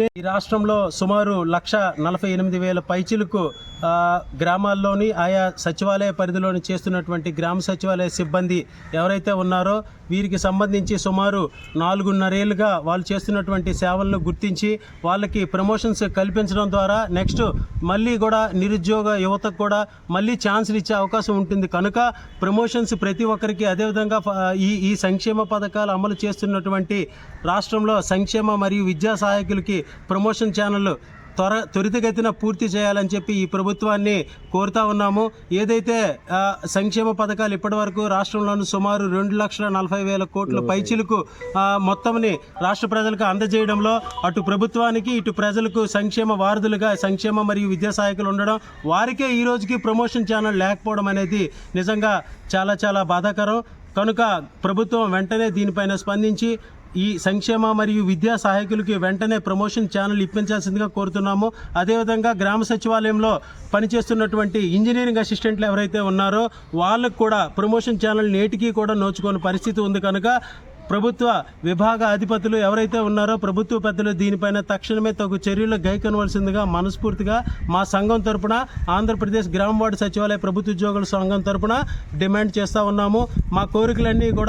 ఈ రాష్ట్రంలో సుమారు లక్ష నలభై ఎనిమిది వేల పైచిలకు గ్రామాల్లోని ఆయా సచివాలయ పరిధిలోని చేస్తున్నటువంటి గ్రామ సచివాలయ సిబ్బంది ఎవరైతే ఉన్నారో వీరికి సంబంధించి సుమారు నాలుగున్నరేళ్ళుగా వాళ్ళు చేస్తున్నటువంటి సేవలను గుర్తించి వాళ్ళకి ప్రమోషన్స్ కల్పించడం ద్వారా నెక్స్ట్ మళ్ళీ కూడా నిరుద్యోగ యువతకు కూడా మళ్ళీ ఛాన్సులు ఇచ్చే అవకాశం ఉంటుంది. కనుక ప్రమోషన్స్ ప్రతి ఒక్కరికి అదేవిధంగా ఈ ఈ సంక్షేమ పథకాలు అమలు చేస్తున్నటువంటి రాష్ట్రంలో సంక్షేమ మరియు విద్యా సహాయకులకి ప్రమోషన్ ఛానళ్ళు త్వర త్వరితగతిన పూర్తి చేయాలని చెప్పి ఈ ప్రభుత్వాన్ని కోరుతా ఉన్నాము. ఏదైతే సంక్షేమ పథకాలు ఇప్పటివరకు రాష్ట్రంలోని సుమారు రెండు లక్షల నలభై వేల కోట్ల పైచిలకు మొత్తంని రాష్ట్ర ప్రజలకు అందజేయడంలో అటు ప్రభుత్వానికి ఇటు ప్రజలకు సంక్షేమ వారధులుగా సంక్షేమ మరియు విద్యా సహాయకులు ఉండడం వారికే ఈ రోజుకి ప్రమోషన్ ఛానల్ లేకపోవడం అనేది నిజంగా చాలా చాలా బాధాకరం. కనుక ప్రభుత్వం వెంటనే దీనిపైన స్పందించి ఈ సంక్షేమ మరియు విద్యా సహాయకులకి వెంటనే ప్రమోషన్ ఛానల్ ఇప్పించాల్సిందిగా కోరుతున్నాము. అదేవిధంగా గ్రామ సచివాలయంలో పనిచేస్తున్నటువంటి ఇంజనీరింగ్ అసిస్టెంట్లు ఎవరైతే ఉన్నారో వాళ్ళకు కూడా ప్రమోషన్ ఛానల్ నేటికి కూడా నోచుకోని పరిస్థితి ఉంది కనుక ప్రభుత్వ విభాగ అధిపతులు ఎవరైతే ఉన్నారో ప్రభుత్వ పెద్దలు దీనిపైన తక్షణమే తగు చర్యలు గైకొనవలసిందిగా మనస్ఫూర్తిగా మా సంఘం తరపున ఆంధ్రప్రదేశ్ గ్రామ వార్డు సచివాలయ ప్రభుత్వ ఉద్యోగుల సంఘం తరపున డిమాండ్ చేస్తూ ఉన్నాము. మా కోరికలన్నీ కూడా